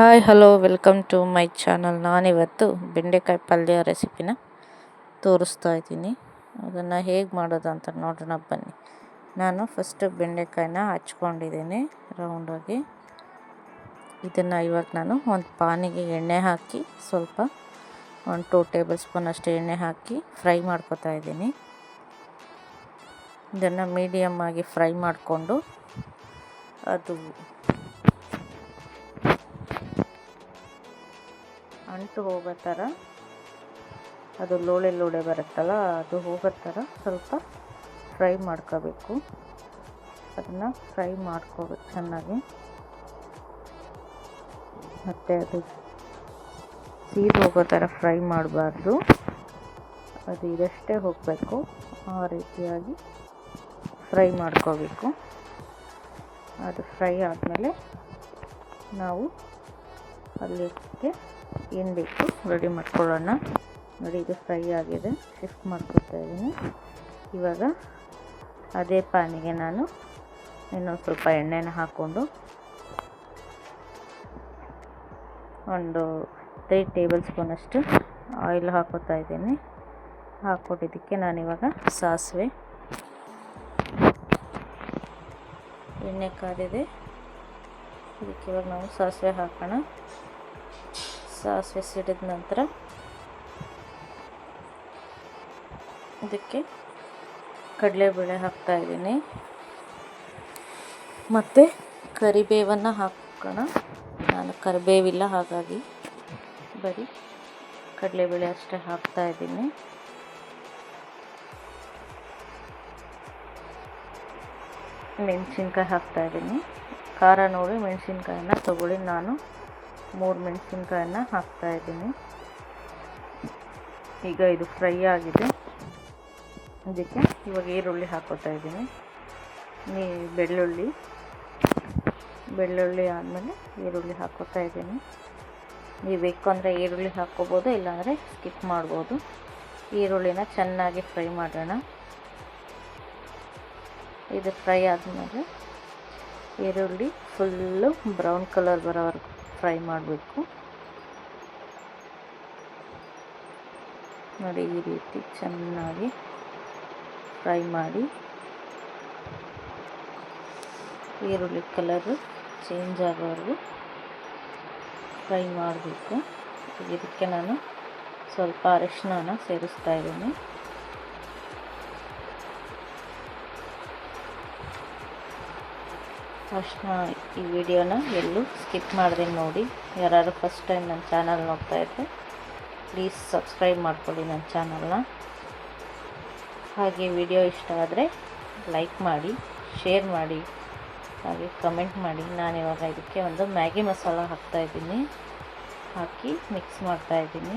Hi, hello, welcome to my channel. ನಾನಿವತ್ತು ಬೆಂಡೆಕಾಯಿ ಪಲ್ಯ ರೆಸಿಪಿನ ತೋರಿಸ್ತಾ ಇದ್ದೀನಿ. ಅದನ್ನು ಹೇಗೆ ಮಾಡೋದು ಅಂತ ನೋಡೋಣ, ಬನ್ನಿ. ನಾನು ಫಸ್ಟು ಬೆಂಡೆಕಾಯಿನ ಹಚ್ಕೊಂಡಿದ್ದೀನಿ ರೌಂಡಾಗಿ ಇದನ್ನು ಇವಾಗ ನಾನು ಒಂದು ಪಾನಿಗೆ ಎಣ್ಣೆ ಹಾಕಿ, ಸ್ವಲ್ಪ ಒಂದು ಟೂ ಟೇಬಲ್ ಸ್ಪೂನ್ ಅಷ್ಟು ಎಣ್ಣೆ ಹಾಕಿ ಫ್ರೈ ಮಾಡ್ಕೋತಾ ಇದ್ದೀನಿ. ಇದನ್ನು ಮೀಡಿಯಮ್ ಆಗಿ ಫ್ರೈ ಮಾಡಿಕೊಂಡು ಅದು ಅಂಟು ಹೋಗೋ ಥರ, ಅದು ಲೋಳೆ ಲೋಳೆ ಬರುತ್ತಲ್ಲ, ಅದು ಹೋಗೋ ಥರ ಸ್ವಲ್ಪ ಫ್ರೈ ಮಾಡ್ಕೋಬೇಕು. ಅದನ್ನು ಫ್ರೈ ಮಾಡ್ಕೋಬೇಕು ಚೆನ್ನಾಗಿ. ಮತ್ತು ಅದು ಸೀದು ಹೋಗೋ ಥರ ಫ್ರೈ ಮಾಡಬಾರ್ದು. ಅದು ಇದಷ್ಟೇ ಹೋಗಬೇಕು. ಆ ರೀತಿಯಾಗಿ ಫ್ರೈ ಮಾಡ್ಕೋಬೇಕು. ಅದು ಫ್ರೈ ಆದಮೇಲೆ ನಾವು ಅಲ್ಲಿಗೆ ಏನು ಬೇಕು ರೆಡಿ ಮಾಡ್ಕೊಳ್ಳೋಣ. ನೋಡಿ ಇದು ಫ್ರೈ ಆಗಿದೆ. ಶಿಫ್ಟ್ ಮಾಡ್ಕೊತಾ ಇದ್ದೀನಿ. ಇವಾಗ ಅದೇ ಪಾನಿಗೆ ನಾನು ಇನ್ನೊಂದು ಸ್ವಲ್ಪ ಎಣ್ಣೆನ ಹಾಕ್ಕೊಂಡು ಒಂದು ತ್ರೀ ಟೇಬಲ್ ಸ್ಪೂನಷ್ಟು ಆಯಿಲ್ ಹಾಕೋತಾ ಇದ್ದೀನಿ. ಹಾಕ್ಕೊಟ್ಟಿದ್ದಕ್ಕೆ ನಾನಿವಾಗ ಸಾಸಿವೆ. ಎಣ್ಣೆ ಕಾದಿದೆ. ಇದಕ್ಕೆ ಇವಾಗ ನಾವು ಸಾಸಿವೆ ಹಾಕೋಣ. ಸಾಸಿವೆ ಸಿಡಿದ ನಂತರ ಇದಕ್ಕೆ ಕಡಲೆಬೇಳೆ ಹಾಕ್ತಾಯಿದ್ದೀನಿ ಮತ್ತು ಕರಿಬೇವನ್ನು ಹಾಕೋಣ. ನಾನು ಕರಿಬೇವಿಲ್ಲ, ಹಾಗಾಗಿ ಬರೀ ಕಡಲೆಬೇಳೆ ಅಷ್ಟೇ ಹಾಕ್ತಾಯಿದ್ದೀನಿ ಮೆಣಸಿನ್ಕಾಯಿ ಹಾಕ್ತಾಯಿದ್ದೀನಿ ಖಾರ ನೋಡಿ ಮೆಣಸಿನ್ಕಾಯಿನ ತಗೊಳ್ಳಿ ನಾನು. ಮೂರು ಮೆಣಸಿನ್ಕಾಯನ್ನ ಹಾಕ್ತಾಯಿದ್ದೀನಿ ಈಗ ಇದು ಫ್ರೈ ಆಗಿದೆ. ಅದಕ್ಕೆ ಇವಾಗ ಈರುಳ್ಳಿ ಹಾಕೋತಾ ಇದ್ದೀನಿ. ನೀ ಬೆಳ್ಳುಳ್ಳಿ. ಬೆಳ್ಳುಳ್ಳಿ ಆದಮೇಲೆ ಈರುಳ್ಳಿ ಹಾಕೋತಾ ಇದ್ದೀನಿ. ನೀವು ಬೇಕು ಅಂದರೆ ಈರುಳ್ಳಿ ಹಾಕ್ಕೋಬೋದು, ಇಲ್ಲಾಂದರೆ ಸ್ಕಿಪ್ ಮಾಡ್ಬೋದು. ಈರುಳ್ಳಿನ ಚೆನ್ನಾಗಿ ಫ್ರೈ ಮಾಡೋಣ. ಇದು ಫ್ರೈ ಆದಮೇಲೆ ಈರುಳ್ಳಿ ಫುಲ್ಲು ಬ್ರೌನ್ ಕಲರ್ ಬರೋವರೆಗೂ ಫ್ರೈ ಮಾಡಬೇಕು. ನೋಡಿ ಈ ರೀತಿ ಚೆನ್ನಾಗಿ ಫ್ರೈ ಮಾಡಿ. ಈರುಳ್ಳಿ ಕಲರು ಚೇಂಜ್ ಆಗೋವರೆಗೂ ಫ್ರೈ ಮಾಡಬೇಕು. ಇದಕ್ಕೆ ನಾನು ಸ್ವಲ್ಪ ಅರಿಶಿನ ಸೇರಿಸ್ತಾ ಇದ್ದೀನಿ. ಅಷ್ಟನ್ನ ಈ ವಿಡಿಯೋನ ಎಲ್ಲೂ ಸ್ಕಿಪ್ ಮಾಡಿದೆ ನೋಡಿ. ಯಾರು ಫಸ್ಟ್ ಟೈಮ್ ನನ್ನ ಚಾನಲ್ ನೋಡ್ತಾ ಇದ್ದರೆ ಪ್ಲೀಸ್ ಸಬ್ಸ್ಕ್ರೈಬ್ ಮಾಡ್ಕೊಳ್ಳಿ ನನ್ನ ಚಾನಲ್ನ ಹಾಗೆ ವಿಡಿಯೋ ಇಷ್ಟ ಆದರೆ ಲೈಕ್ ಮಾಡಿ ಶೇರ್ ಮಾಡಿ, ಹಾಗೆ ಕಮೆಂಟ್ ಮಾಡಿ. ನಾನು ಇವಾಗ ಇದಕ್ಕೆ ಒಂದು ಮ್ಯಾಗಿ ಮಸಾಲ ಹಾಕ್ತಾಯಿದ್ದೀನಿ ಹಾಕಿ ಮಿಕ್ಸ್ ಮಾಡ್ತಾಯಿದ್ದೀನಿ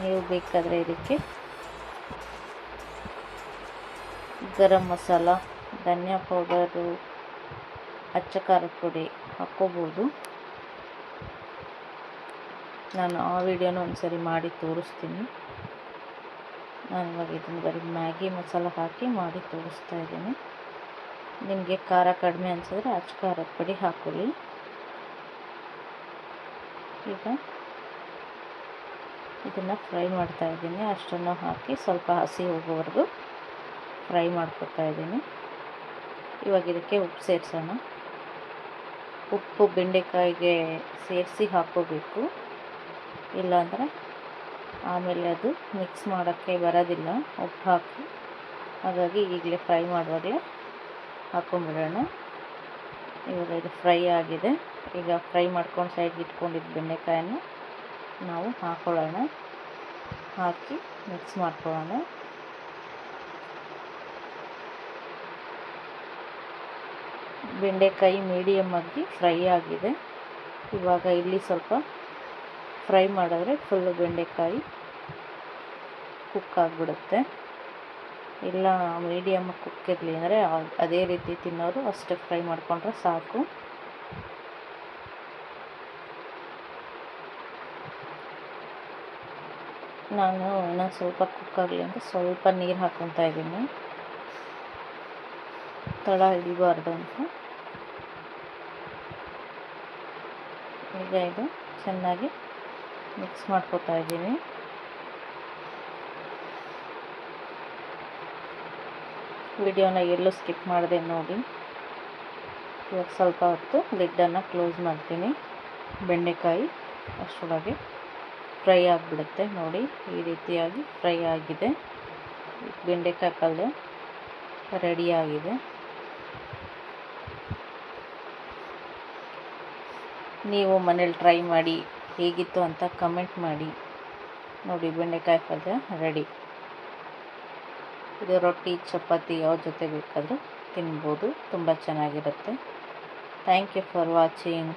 ನೀವು ಬೇಕಾದರೆ ಇದಕ್ಕೆ ಗರಂ ಮಸಾಲ, ಧನಿಯಾ ಪೌಡರು ಅಚ್ಚ ಖಾರದ ಪುಡಿ ಹಾಕ್ಕೋಬೋದು. ನಾನು ಆ ವಿಡಿಯೋನ ಒಂದ್ಸರಿ ಮಾಡಿ ತೋರಿಸ್ತೀನಿ. ನಾನು ಇವಾಗ ಇದನ್ನು ಬರೀ ಮ್ಯಾಗಿ ಮಸಾಲ ಹಾಕಿ ಮಾಡಿ ತೋರಿಸ್ತಾ ಇದ್ದೀನಿ. ನಿಮಗೆ ಖಾರ ಕಡಿಮೆ ಅನಿಸಿದ್ರೆ ಅಚ್ಚ ಖಾರದ ಪುಡಿ ಹಾಕೊಳ್ಳಿ. ಈಗ ಇದನ್ನು ಫ್ರೈ ಮಾಡ್ತಾ ಇದ್ದೀನಿ. ಅಷ್ಟನ್ನು ಹಾಕಿ ಸ್ವಲ್ಪ ಹಸಿ ಹೋಗೋವರೆಗೂ ಫ್ರೈ ಮಾಡ್ಕೊತಾ ಇದ್ದೀನಿ. ಇವಾಗ ಇದಕ್ಕೆ ಉಪ್ಪು ಸೇರಿಸೋಣ. ಉಪ್ಪು ಬೆಂಡೆಕಾಯಿಗೆ ಸೇರಿಸಿ ಹಾಕೋಬೇಕು ಇಲ್ಲಾಂದರೆ ಆಮೇಲೆ ಅದು ಮಿಕ್ಸ್ ಮಾಡೋಕ್ಕೆ ಬರೋದಿಲ್ಲ. ಉಪ್ಪು ಹಾಕಿ. ಹಾಗಾಗಿ ಈಗಲೇ ಫ್ರೈ ಮಾಡುವಾಗಲೇ ಹಾಕೊಂಡ್ಬಿಡೋಣ. ಇವಾಗ ಇದು ಫ್ರೈ ಆಗಿದೆ. ಈಗ ಫ್ರೈ ಮಾಡ್ಕೊಂಡು ಸೈಡ್ಗೆ ಇಟ್ಕೊಂಡಿದ್ದ ಬೆಂಡೆಕಾಯನ್ನು ನಾವು ಹಾಕೊಳ್ಳೋಣ. ಹಾಕಿ ಮಿಕ್ಸ್ ಮಾಡ್ಕೊಳ್ಳೋಣ. ಬೆಂಡೆಕಾಯಿ ಮೀಡಿಯಮ್ ಆಗಿ ಫ್ರೈ ಆಗಿದೆ. ಇವಾಗ ಇಲ್ಲಿ ಸ್ವಲ್ಪ ಫ್ರೈ ಮಾಡಿದ್ರೆ ಫುಲ್ಲು ಬೆಂಡೆಕಾಯಿ ಕುಕ್ ಆಗಿಬಿಡುತ್ತೆ. ಇಲ್ಲ ಮೀಡಿಯಮ್ ಕುಕ್ ಇರಲಿ ಅಂದರೆ ಅದೇ ರೀತಿ ತಿನ್ನೋರು ಅಷ್ಟೇ ಫ್ರೈ ಮಾಡಿಕೊಂಡ್ರೆ ಸಾಕು. ನಾನು ಇನ್ನೊಂದು ಸ್ವಲ್ಪ ಕುಕ್ ಆಗಲಿ ಅಂತ ಸ್ವಲ್ಪ ನೀರು ಹಾಕ್ಕೊತಾ ಇದ್ದೀನಿ. ತಳ ಹಿಡಿಬಾರ್ದು ಅಂತ. ಈಗ ಇದು ಚೆನ್ನಾಗಿ ಮಿಕ್ಸ್ ಮಾಡ್ಕೊತಾ ಇದ್ದೀನಿ ವಿಡಿಯೋನ ಎಲ್ಲೂ ಸ್ಕಿಪ್ ಮಾಡಿದೆ ನೋಡಿ. ಇವಾಗ ಸ್ವಲ್ಪ ಹೊತ್ತು ಲಿಡ್ಡನ್ನು ಕ್ಲೋಸ್ ಮಾಡ್ತೀನಿ. ಬೆಂಡೆಕಾಯಿ ಅಷ್ಟರೊಳಗೆ ಫ್ರೈ ಆಗಿಬಿಡುತ್ತೆ ನೋಡಿ. ಈ ರೀತಿಯಾಗಿ ಫ್ರೈ ಆಗಿದೆ. ಬೆಂಡೆಕಾಯಿ ಪಲ್ಯ ರೆಡಿಯಾಗಿದೆ ನೀವು ಮನೇಲಿ ಟ್ರೈ ಮಾಡಿ ಹೇಗಿತ್ತು ಅಂತ ಕಮೆಂಟ್ ಮಾಡಿ. ನೋಡಿ ಬೆಂಡೆಕಾಯಿ ಪಲ್ಯ ರೆಡಿ ಇದು ರೊಟ್ಟಿ, ಚಪಾತಿ ಯಾವ ಜೊತೆ ಬೇಕಾದರೂ ತಿನ್ಬೋದು, ತುಂಬ ಚೆನ್ನಾಗಿರುತ್ತೆ. Thank you for watching